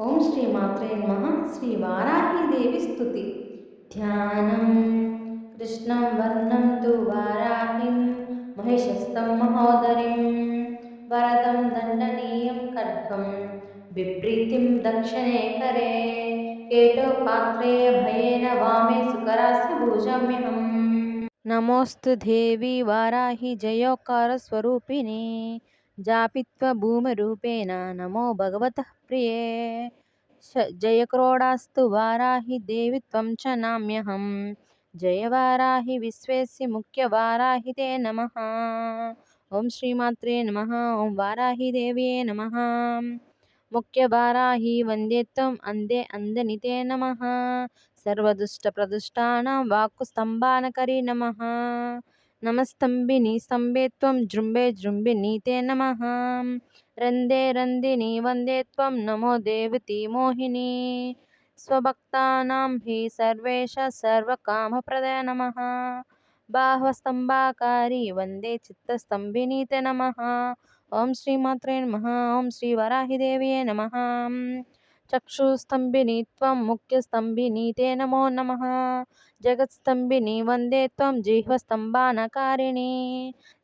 ఓం శ్రీ మాత్రే నమ. శ్రీ వారాహీదేవి స్థుతి ధ్యానం. కృష్ణం వర్ణం తు వారాహిం. మహిషస్తం మహోదరిం. వరదం దండనీయం ఖడ్గం. విప్రీతిం దక్షిణే కరే. కేటోపాత్రే భయేన వామే సుకరాస్య భుజమ్యహం. నమోస్తు దేవి వారాహి జయోకార స్వరూపిణి. జాపిత్వ భూమరూపేణ నమో భగవతః ప్రియే జయక్రోడాస్తు వారాహి దేవి త్వం చ నామ్యహం జయ వారాహి విశ్వేసి ముఖ్య వారాహి తే నమ ఓం శ్రీమాత్రే నమ ఓం వారాహి దేవ్యే నమ ముఖ్య వారాహి వందేత్వం అందే అందనితే నమ సర్వదుష్ట ప్రదుష్టానం వాక్కు స్తంభానకరి నమ నమస్తంభిని స్తంభేత్వం జృంభే జృంభిని తే నమ. రందే రందిని వందే త్వం నమో దేవతి మోహిని. స్వభక్తానాం హి సర్వేష సర్వకామప్రదయ నమ. బాహ్వస్తంభాకారి వందే చిత్తస్తంభిని తే నమ. ఓం శ్రీమాత్రే నమ. ఓం శ్రీ నమ. चक्षुस्तम्भिनी त्वं मुख्यस्तम्भिनी, ते नमो नमः। जगत्स्तम्भिनी, वंदे त्वं जिह्वस्तम्भानकारिणी।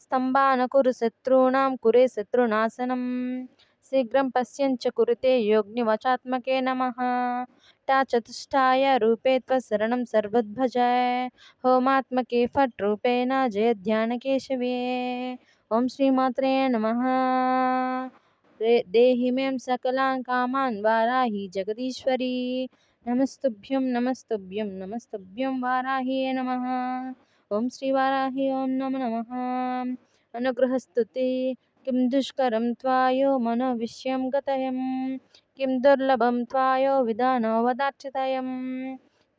स्तम्भानकुरु शत्रूणां कुरे शत्रुनाशनं शीघ्रं पश्यञ्च कुरुते योग्निवचात्मके नमः। टा चतुष्टाय रूपे त्वशरणं सर्वद्भजय होमात्मके फट् रूपेण जयध्यानकेशवे। ॐ श्रीमात्रे नमः। देहि में सकलान् कामान् वाराहि जगदीश्वरी। नमस्तुभ्यं नमस्तुभ्यं नमस्तुभ्यं वाराह्ये नमः। ॐ श्रीवाराहि ॐ नमो नमः। अनुग्रहस्तुते किं दुष्करं त्वायो मनोविश्यं गतयं किं दुर्लभं त्वायो विधानो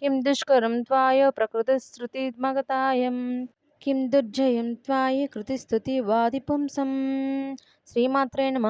किं दुष्करं त्वायो కిం దుర్జయం త్వాయి కృతిస్తుతి వాది పుంసం శ్రీమాత్రే నమ